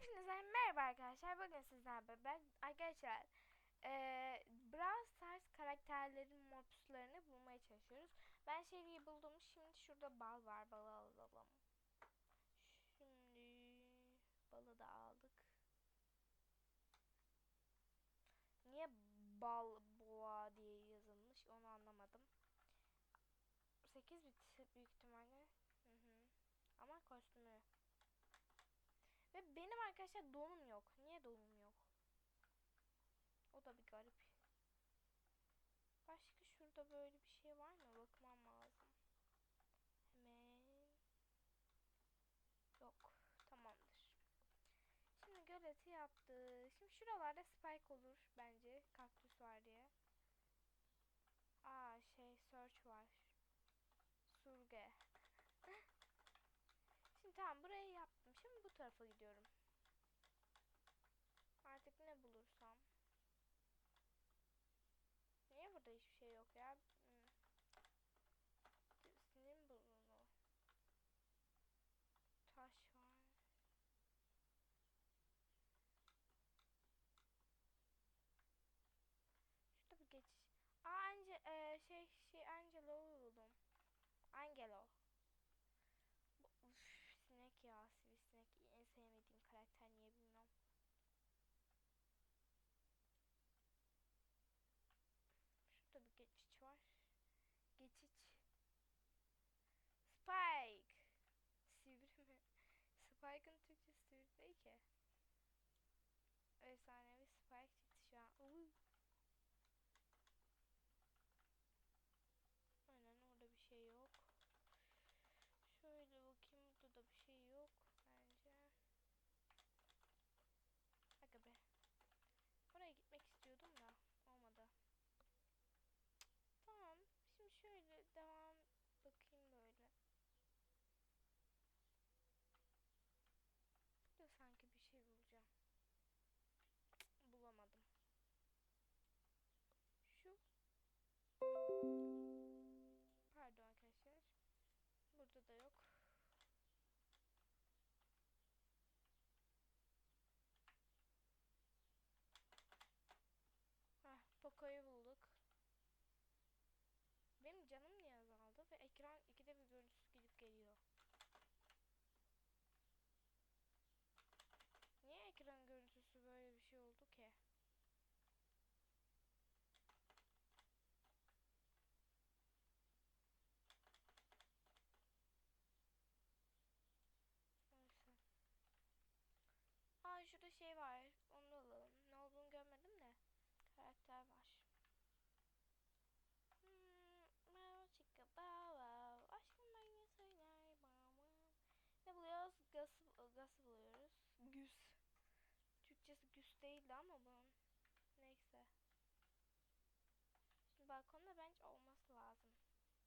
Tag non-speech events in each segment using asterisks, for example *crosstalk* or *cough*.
Hepinize merhaba arkadaşlar. Bugün sizlerle ben arkadaşlar eee Brawl Stars karakterlerin mobslarını bulmaya çalışıyoruz. Ben şeyi buldum. Şimdi şurada bal var. Balı alalım. Şimdi balı da aldık. Niye bal boğa diye yazılmış onu anlamadım. 8 bit büyük ihtimalle. Hı hı. Ama kostümü ve benim arkadaşlar donum yok. Niye donum yok? O da bir garip. Başka şurada böyle bir şey var mı? Bakmam lazım. Hemen. Yok. Tamamdır. Şimdi göleti yaptı. Şimdi şuralarda spike olur bence. Kaktüs var diye. Aa şey search var. Surge. *laughs* Şimdi tamam burayı yaptım. Bu tarafa gidiyorum. Artık ne bulursam. Niye burada hiçbir şey yok ya? Hmm. Sinir bozuldu. Taş var. Şurada bir geçiş. Aa Ange e, şey şey Angelo buldum. Angelo. care. Yok. Karakter var. Hmm, Merhaba chica baba. Aşkım ben söyler baba. Ne buluyoruz? Gas, gas buluyoruz. Güs. Türkçesi güs değildi ama bunun. Neyse. Şimdi balkonda bence olması lazım.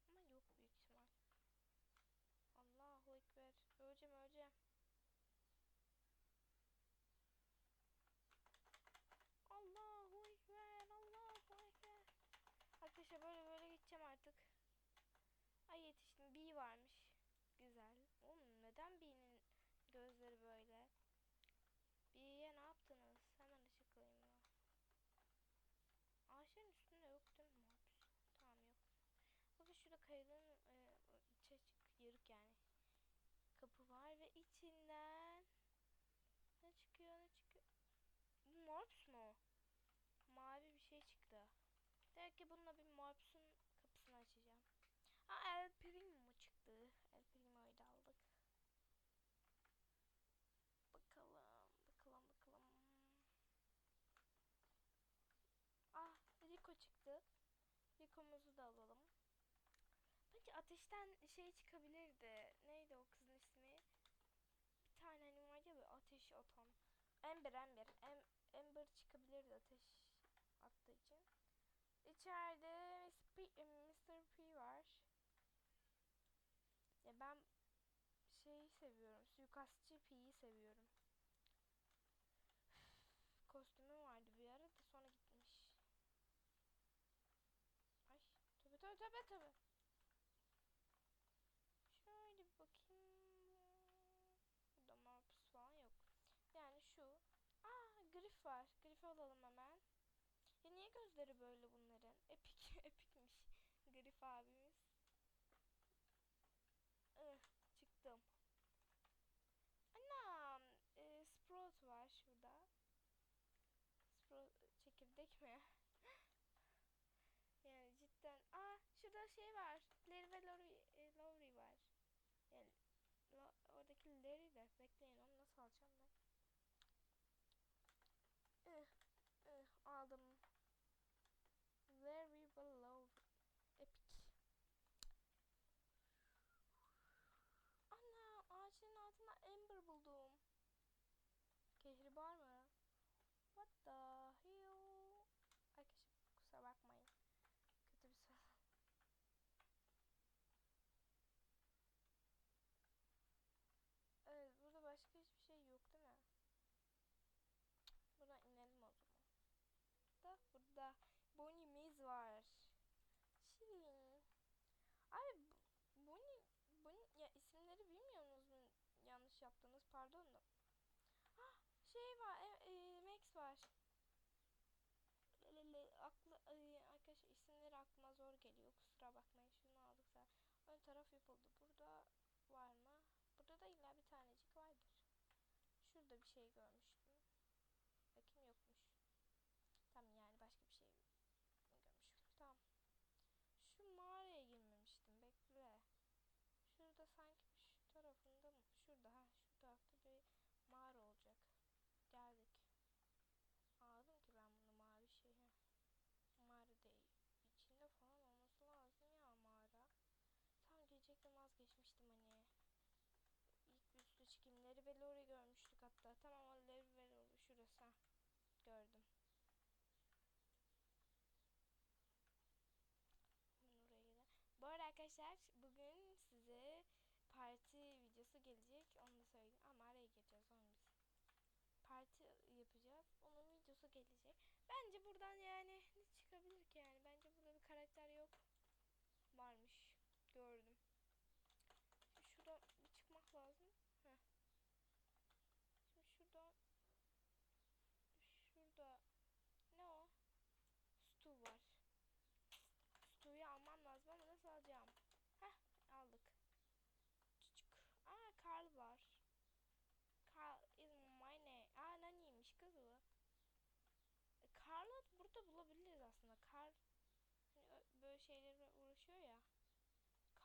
Ama yok büyük ihtimal. Allahu Ekber. Öleceğim öleceğim. Allahu Ekber. Allahu Ekber. Arkadaşlar böyle böyle gideceğim artık. Ay Bee varmış. Güzel. Oğlum neden Bee'nin gözleri böyle? Bee'ye ne yaptınız? Hemen açıklayayım ya. Ağaçların üstünde yok değil mi? Tamam yok. Bakın şurada kayanın e, içe çık yarık yani. Kapı var ve içinden ne çıkıyor ne çıkıyor? Bu morps mu? Mavi bir şey çıktı. Demek ki bununla bir morps'un kapısını açacağım. Ha El Primo çıktı. El Primo'yu da aldık. Bakalım, bakalım, bakalım. Ah, Rico çıktı. Rico'muzu da alalım. Bence ateşten şey çıkabilirdi. Neydi o kızın ismi? Bir tane hani var ya böyle ateş atan. Ember, Ember. Em, Ember çıkabilirdi ateş attığı için. İçeride Mr. P var. Ya ben şeyi seviyorum. Suikastçı P'yi seviyorum. Kostümü vardı bir ara da sonra gitmiş. Ay tövbe tövbe tövbe. Şöyle bir bakayım. Burada maps falan yok. Yani Grif var. Grif alalım hemen. Ya niye gözleri böyle bunların? Epik, *laughs* epikmiş. Grif abimiz. Ih, çıktım. Anam, e, Sprout var şurada. Sprout çekirdek mi? yani cidden. Aa, şurada şey var. Larry ve Lowry, e, Lowry var. Yani lo, oradaki Larry de bekleyin onu nasıl alacağım ben? Ih, ih, aldım. Larry ve Lowry. Epic. Ana ağaçların altında Ember buldum. Kehribar mı? What the hell? Arkadaşlar kusura bakmayın. Kötü bir soru. Evet burada başka hiçbir şey yok değil mi? Cık, Buradan inelim o zaman. Da burada Bonnie'miz var. Şirin. Abi Bonnie, Bonnie ya isimleri bilmiyor musunuz? Yanlış yaptınız pardon da. Ah şey var e, e, Max var. Lelele, aklı e, arkadaşlar isimleri aklıma zor geliyor kusura bakmayın şunu aldık da ön taraf yapıldı burada var mı burada da illa bir tanecik vardır şurada bir şey görmüştüm bakayım yokmuş tamam yani başka bir şey görmüşüm tamam şu mağaraya girmemiştim bekle şurada sanki şu tarafında mı şurada ha şu tarafta bir mağara olacak geldik Aldım ki ben bunu mavi şey. heh. Mağara değil. İçinde falan olması lazım ya mağara. Tam gelecekten vazgeçmiştim hani. İlk üstü çıkayım. Larry ve Lori görmüştük hatta. Tamam o Larry ve Lori şurası. heh. Gördüm. Oraya gidelim. Bu arada arkadaşlar bugün size parti videosu gelecek. Onu da söyleyeyim. Ama araya gireceğiz onu biz parti yapacağız. Onun videosu gelecek. Bence buradan yani ne çıkabilir ki yani? Bence burada bir karakter yok. Varmış. Gördüm. Şimdi şuradan bir çıkmak lazım. Heh. Şimdi şuradan şurada ne o? Stu var. Stu'yu almam lazım ama nasıl alacağım? Heh aldık. Küçük. Aa Carl var. Carl is my name. Aa Nani'ymiş kız bu. E, Carl'ı burada bulabiliriz aslında. Carl hani ö- böyle şeylerle uğraşıyor ya.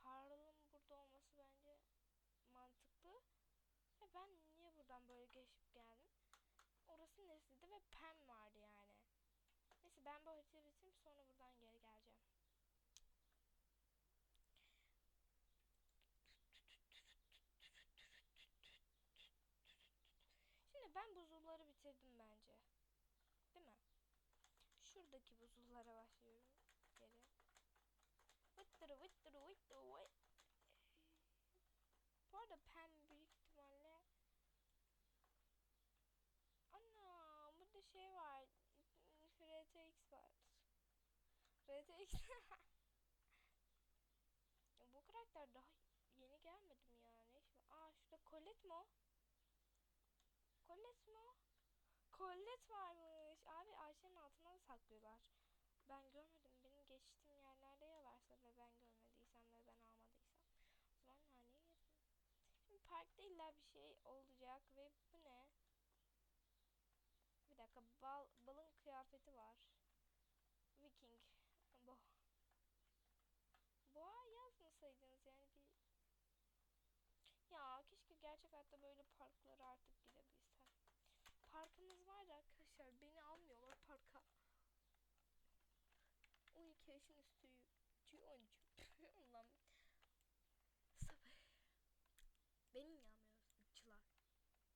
Carl'ın burada olması bence mantıklı. Ben niye buradan böyle geçip geldim? Orası neresiydi ve Pam vardı yani. Neyse ben bu haritayı bitireyim sonra buradan geri geleceğim. Şimdi ben buzulları bitirdim bence. Değil mi? Şuradaki buzullara başlıyorum. Geri. Vıttırı vıttırı vıttırı vıt. Bu arada pen büyük ihtimalle Ana burada şey var. RTX var. RTX *laughs* Bu karakter daha yeni gelmedi mi ya? Ne iş var? Aa şurada Colette mi o? Colette mi o? Colette varmış. Abi ağaçların altına da saklıyorlar. Ben görmedim. Benim geçtiğim yerlerde ya varsa ve ben görmediysem ve ben almadıysam. O zaman. Şimdi parkta illa bir şey olacak ve dakika bal, balın kıyafeti var. Viking. Bu. Boğa yazmasaydınız yani bir ya keşke gerçek hayatta böyle parklara artık gidebilsem. Parkımız var da arkadaşlar beni almıyorlar parka. 12 yaşın üstü 13 Allah'ım *laughs* Sabah Beni niye almıyorsunuz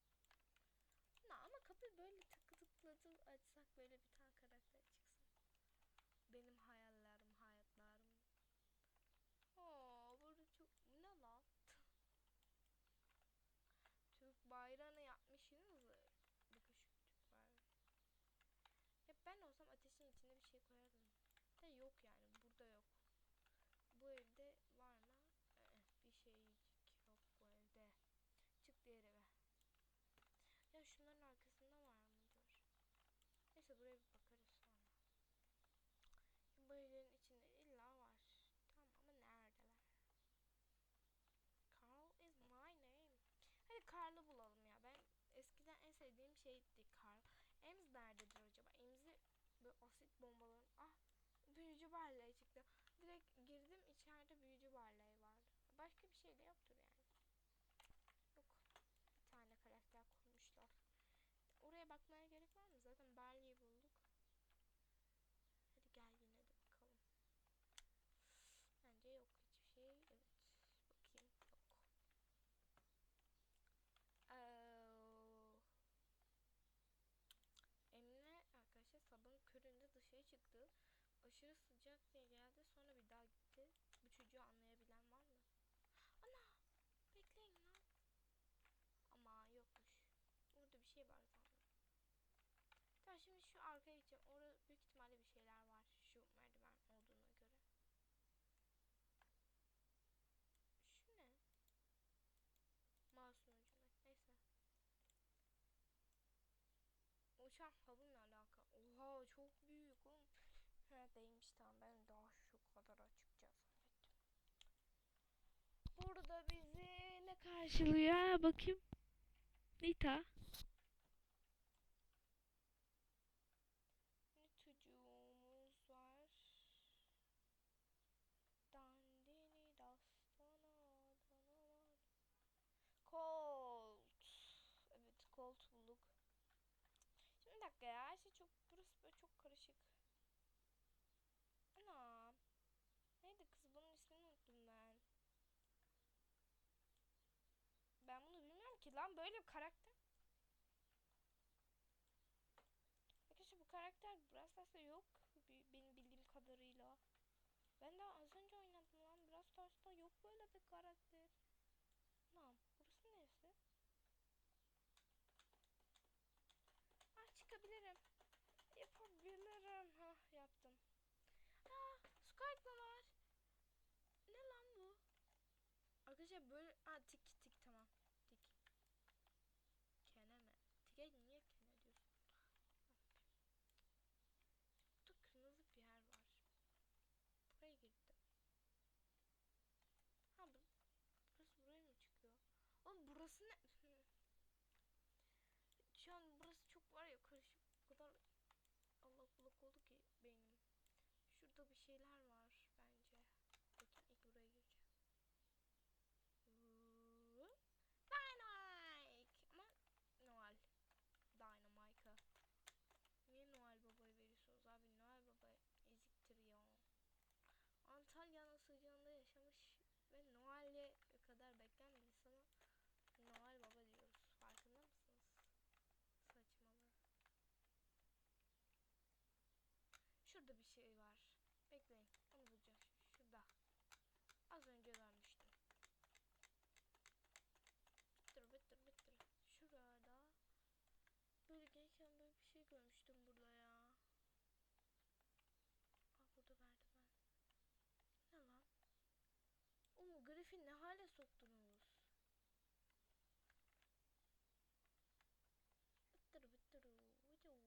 Na ama kapıyı böyle tıkı tıkladı açsak böyle bir tane karakter çıksın. Benim hayallerim, hayatlarım. Oo, burada çok ne lan? *laughs* Türk bayrağını yapmışsınız. Bakın şu Türk bayrağı. Ya ben olsam ateşin içine bir şey koyardım. De yok yani burada yok. Bu evde var mı? Ee, bir şeycik yok bu evde. Çık diğer eve. Ya şunların arkasında var mıdır? buraya bir bakarız sonra. Şimdi bu evlerin içinde illa var. Tamam ama neredeler? Carl is my name. Carl'ı bulalım ya. Ben eskiden en sevdiğim şeydi Carl. Ems nerededir acaba? Ems'i böyle asit bombaların... Ah! Büyücü barley çıktı. Direkt girdim içeride büyücü barley vardı. Başka bir şey de yoktur yani. Yok. Bir tane karakter kurmuşlar. Oraya bakmaya gerek var mı? Zaten Barley'i bulduk. Hadi gel yine de bakalım. Bence yok hiçbir şey. Evet. Bakayım. Yok. Oh. Emine arkadaşlar sabahın köründe dışarı çıktı. Aşırı sıcak diye geldi. Sonra bir daha gitti. Bu çocuğu anlayabilen var mı? Ana! Bekleyin lan. Ama yokmuş. Orada bir şey var sanırım. Tamam şimdi şu arkaya gideceğim. Orada büyük ihtimalle bir şeyler var. Şu merdiven olduğuna göre. Şu ne? Mouse'un ucunda. Neyse. Uçan havunla alakalı. Oha çok büyük. Ha değilmiş tamam ben daha şu kadar açıkça zannettim. Burada bizi ne karşılıyor bakayım. Nita. Ne çocuğumuz var. Dandini dastana danamar. Colt. Evet Colt bulduk. Şimdi bir dakika ya her şey çok burası böyle çok karışık. Ana. Neydi kız bunun ismini unuttum ben. Ben bunu bilmiyorum ki lan böyle bir karakter. Arkadaşlar bu karakter Brawl Stars'ta yok. Benim bildiğim kadarıyla. Ben daha az önce oynadım lan. Brawl Stars'ta yok böyle bir karakter. Lan burası neresi? Ah çıkabilirim. Yapabilirim. Ha yaptım. Aa Skype'la var. Ne lan bu? Arkadaşlar böyle tamam. Tik. Kene mi? Tike niye kene diyorsun? Burada kırmızı bir yer var. Buraya girdim. Ha bu, burası buraya mı çıkıyor? Oğlum burası ne? *laughs* Şu an burası çok var ya karışık. O kadar Allah kulak oldu ki beynim. Şurada bir şeyler var bence. Bakayım ilk buraya gireceğim. Huu. Dynamite! Ama Noel. Dynamite'a. Niye Noel Baba'yı veriyorsunuz abi? Noel Baba eziktir ya. Antalya'nın sıcağında yaşamış ve Noel'e kadar bekleyen bir insana Noel Baba diyoruz. Farkında mısınız? Saçmalığı. Şurada bir şey var. Bekleyin. Onu bulacağım. Şurada. Az önce görmüştüm. Bitir bitir bitir. Şurada. Böyle gelirken böyle bir şey görmüştüm burada ya. Aa burada merdiven. Ne lan? Oğlum Griffin ne hale soktunuz? Bitir bitir. Bitir.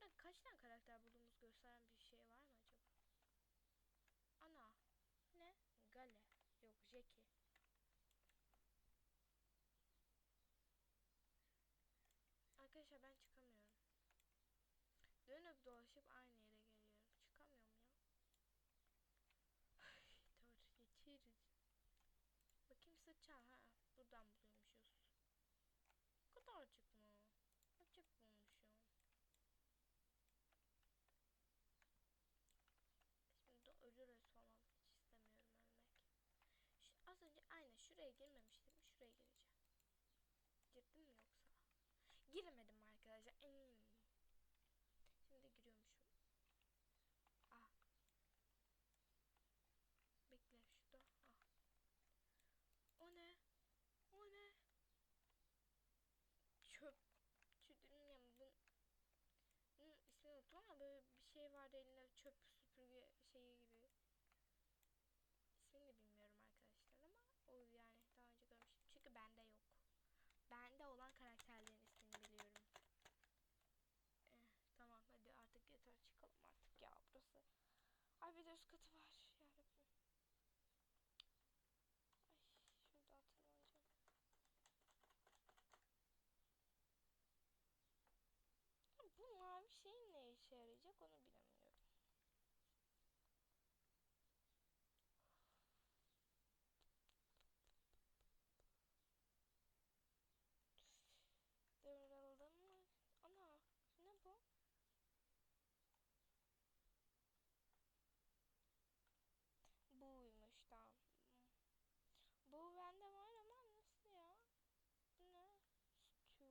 Burada kaç tane karakter bulduğumuz gösteren bir şey var mı acaba? Ana. Ne? Gale. Yok Jackie. Arkadaşlar ben çıkamıyorum. Dönüp dolaşıp aynı yere geliyorum. Çıkamıyorum ya. *laughs* Tamam geçeriz. Bakayım sıçan ha. Buradan buluyormuşuz. Bu kadarcık mı? Açık bulmuşum. Şimdi ölürüz falan. Hiç istemiyorum ölmek. Şu, az önce aynen şuraya girmemiştim. Şuraya gireceğim. Girdim mi yoksa? Giremedim arkadaşlar. Hmm. Şimdi giriyormuşum. Ah. Bekle şurada. Ah. O ne? O ne? Çöp. Bu bunun ismini unuttum ama böyle bir şey vardı elinde çöp süpürge şeyi gibi. İsmini de bilmiyorum arkadaşlar ama o yani daha önce görmüştüm. Çünkü bende yok. Bende olan karakterlerin ismini biliyorum. Bir de üst katı var. Yarabbim. Ay şurada. Ya Bu mavi şeyin ne işe yarayacak onu bilemiyorum. Dırıldım mı? Ana ne bu? Buymuş tamam. Bu bende var ama nasıl ya? Bu ne? Stu.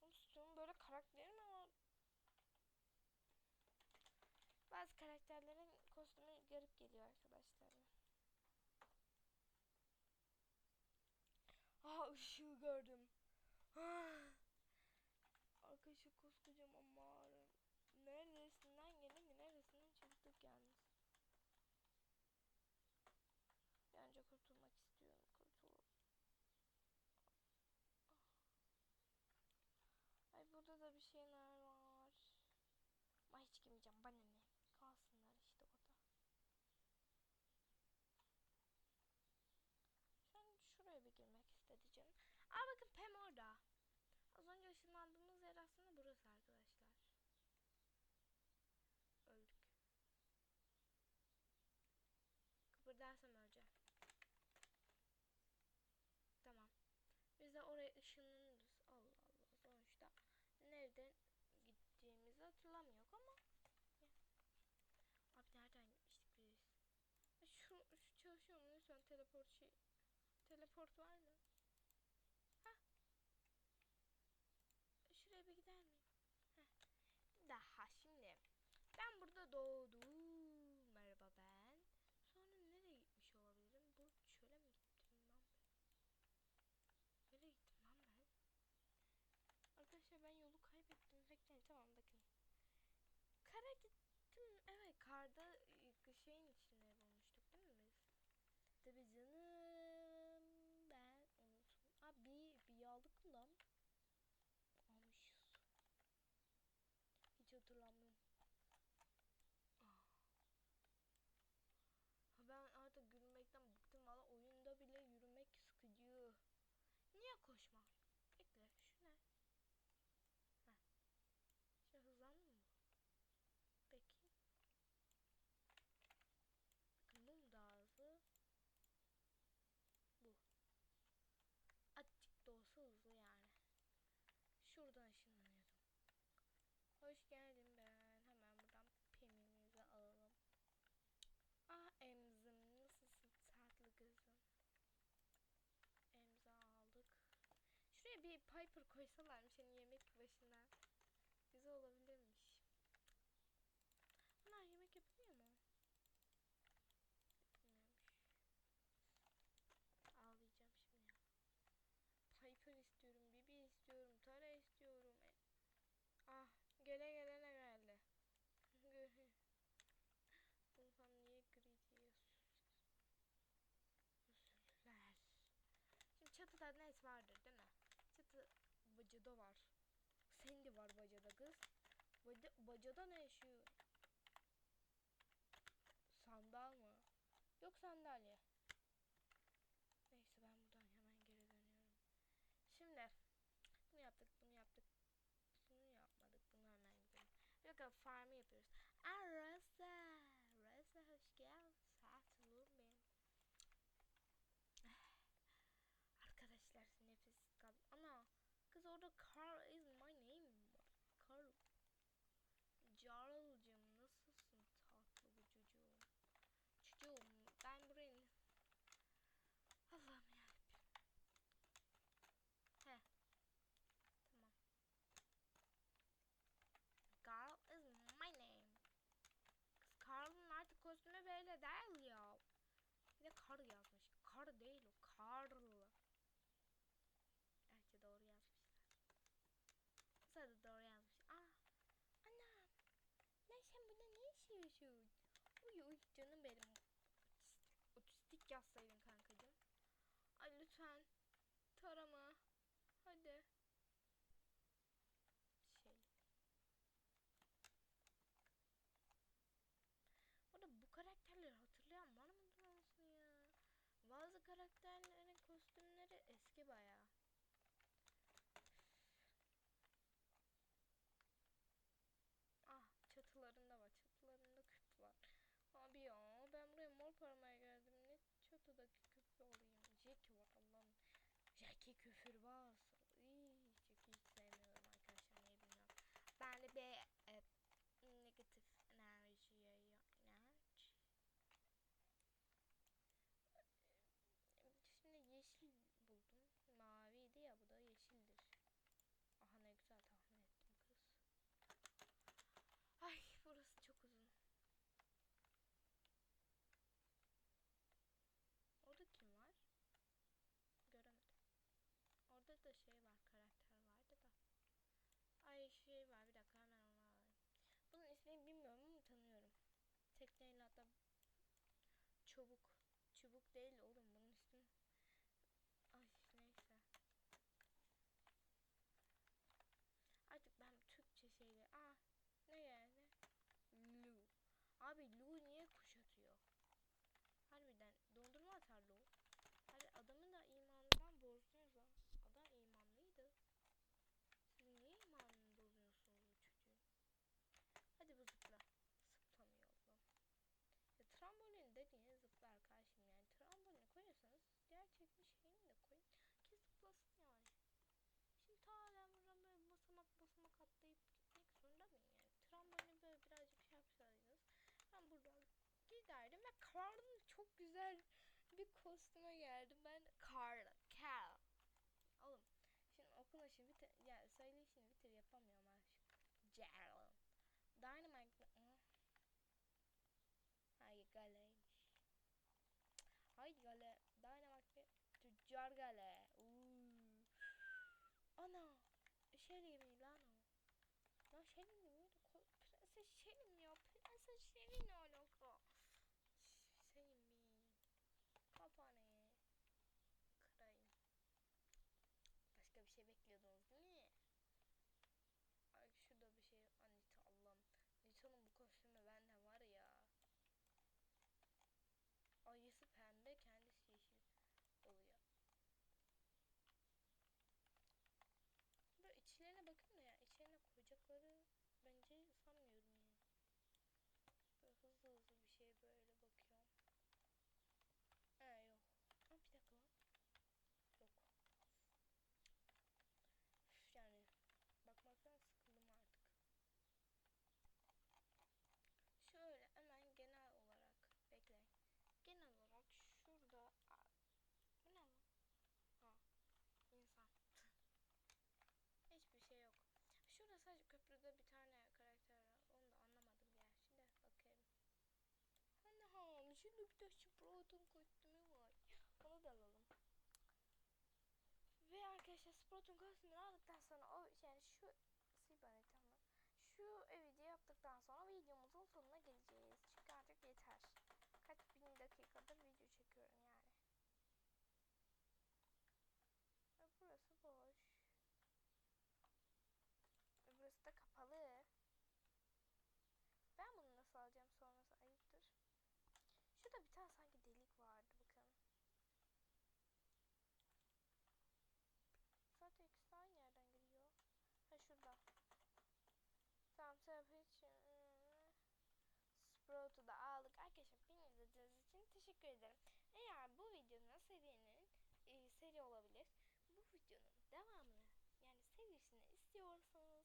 Oğlum Stu'nun böyle karakteri mi var? Bazı karakterlerin kostümü garip geliyor arkadaşlar. Aa ışığı gördüm. Ah. Arkadaşlar koskocaman mağara. Neresinden gelin neresinden. Bir an önce kurtulmak istiyorum. Kurtul. Ay burada da bir şeyler var. Ama hiç girmeyeceğim. Bana? Kalsınlar işte orada. Şu an şuraya bir girmek istedi canım. Aa orada. Az önce ışınlandığımız yer aslında burası arkadaşlar. Öldük. Kıpırdarsam öleceğim. Tamam. Biz de oraya ışınlanırız. Allah Allah. Sonuçta nereden gittiğimizi hatırlamıyor ama. Abi nereden gitmiştik biz? Ya Şu, şu çalışıyor mu lütfen teleport şey. Teleport var mı? Ha? Şuraya bir gider miyim? Heh. Daha şimdi. Doğdum. Merhaba ben. Sonra nereye gitmiş olabilirim? Bu çöle mi gittim lan ben? Nereye gittim lan ben? Arkadaşlar ben yolu kaybettim. Bekleyin tamam bakın. Kara gittim. Evet karda e, şeyin içinde bulmuştuk değil mi biz? Tabii canım. Ben unuttum. Abi bir yağlık lan? Almışız. Hiç hatırlamıyorum. Ah. Ha Ben artık yürümekten bıktım valla oyunda bile yürümek sıkıcı. Niye koşma? Bekle şu ne? Heh. Şimdi hızlandı mı? Peki. Bakın mum da hızlı. Bu. Azıcık da olsa hızlı yani. Şuradan ışınlanıyordum. Hoş geldin ben. Hemen buradan pemimizi alalım. Ah emzim nasılsın tatlı kızım. Emza aldık. Bir Piper koysalarmış hani yemek başına. Güzel olabilirmiş. Bunlar yemek yapılıyor mu? Yapılmıyormuş. Ağlayacağım şimdi ya. Piper istiyorum, Bibi istiyorum, Tara istiyorum. E ah, gele gelene geldi. *laughs* İnsan niye gri? Üzüldüler. Şimdi çatıda net vardır değil mi? Bacada var. Sandy var bacada kız. Bacada, bacada ne yaşıyor? Sandal mı? Yok sandalye. Neyse ben buradan hemen geri dönüyorum. Şimdi bunu yaptık, bunu yaptık. Bunu yapmadık, bunu hemen gidelim. Bir dakika farmı yapıyoruz. Aa Rosa, Rosa hoş geldin. Tatlım benim. Arkadaşlar nefes kaldı. Ana kız orada Carl is my name. Carl. Carl'cığım nasılsın tatlı bu çocuğum? Çocuğum ben buraya Allah'ım yarabbim. He. Tamam. Carl is my name. Carl'ın artık kostümü böyle değil ya. Bir de Carl yazmış. Uy uy canım benim. Otistik, otistik yazsaydın kankacığım. Ay lütfen tarama. Hadi. Şey. Burada bu karakterleri hatırlayan var mı anasını ya? Bazı karakterlerin kostümleri eski bayağı. Parmaya geldim. Ne çatıdaki küpü olayım. Jackie var Allah'ım. Jackie küfürbaz. İyi, Jackie'yi hiç sevmiyorum arkadaşlar. Niye bilmiyorum. Ben de bir e, negatif enerjiye inanç. Şimdi yeşil buldum. Maviydi ya bu da yeşildir. Aha ne güzel tahmin ettim kız. Ay burası çok uzun. Orada kim var? Göremedim. Orada da şey var, karakter vardı da. Ay şey var, bir dakika hemen onu alayım. Bunun ismini bilmiyorum ama tanıyorum. Tekneyle hatta çubuk. Çubuk değil oğlum bunun ismi. Ay neyse. Artık ben Türkçe şeyleri... Aa ne geldi? Lu. Abi Lu niye kuşatıyor? Harbiden dondurma atar Lu. Hadi adamın da imanından bozdunuz ha. Adam imanlıydı. Siz niye imanını bozuyorsunuz bu çocuğun? Hadi bu zıpla. Zıplamıyor Allah'ım. Ya trambolin dediğin zıplar karşım yani. Trambolin koyuyorsanız gerçek bir şeyini de koyun. Ki zıplasın yani. Şimdi ta ben buradan böyle basamak basamak atlayıp gitmek zorunda mıyım yani? Trambolini böyle birazcık şey yapsaydınız. Ben buradan giderdim ve Carl'ın çok güzel bir kostüme geldim. Ben Carl, Cal. Oğlum şimdi okunuşu bitir, ya söyleyişini bitir yapamıyorum artık. Gerald. Dynamite. Hayır galeymiş. Hayır gale. Dynamite tüccar gale. Ana. Shelly mi lan o? Lan Shelly mi miydi? Prenses mi ya? Prenses Shelly ne alaka? Shelly mi? Kafanı. Kırayım. Başka bir şey bekliyordunuz değil mi? Ay şurada bir şey. Anita Allah'ım. Anita'nın bu kostümü bende var ya. Ayısı pembe kendisi yeşil oluyor. Böyle içlerine bakın da ya içlerine koyacakları bence sanmıyorum yani. Böyle hızlı hızlı bir şey böyle bakıyorum. Ha yok. Ha bir dakika lan. Yok. Üf, yani bakmaktan sıkıldım artık. Şöyle hemen genel olarak bekleyin. Genel olarak şurada Aa, bu ne lan? Ha insan. Hiçbir şey yok. Şurada sadece köprüde bir tane karakter var. Onu da anlamadım gerçi de bakayım. Anam şimdi bir de Sprout'un kostümü var. Onu da alalım. Ve arkadaşlar Sprout'un kostümünü aldıktan sonra o yani şu Sibane tamam. Şu evi yaptıktan sonra videomuzun sonuna geleceğiz. Çünkü artık yeter. Kaç bin dakikadır video çekiyorum yani. Ve burası boş. Ve burası da kapalı. Ben bunu nasıl alacağım sonrası ayıptır. Şurada bir tane sanki delik vardı bakın. Zaten ikisi aynı yerden giriyor. Ha şurada. Tamam tabii hiç. Sprout'u da aldık. Arkadaşlar beni izlediğiniz için teşekkür ederim. Eğer bu videonun serinin e, seri olabilir. Bu videonun devamını yani serisini istiyorsanız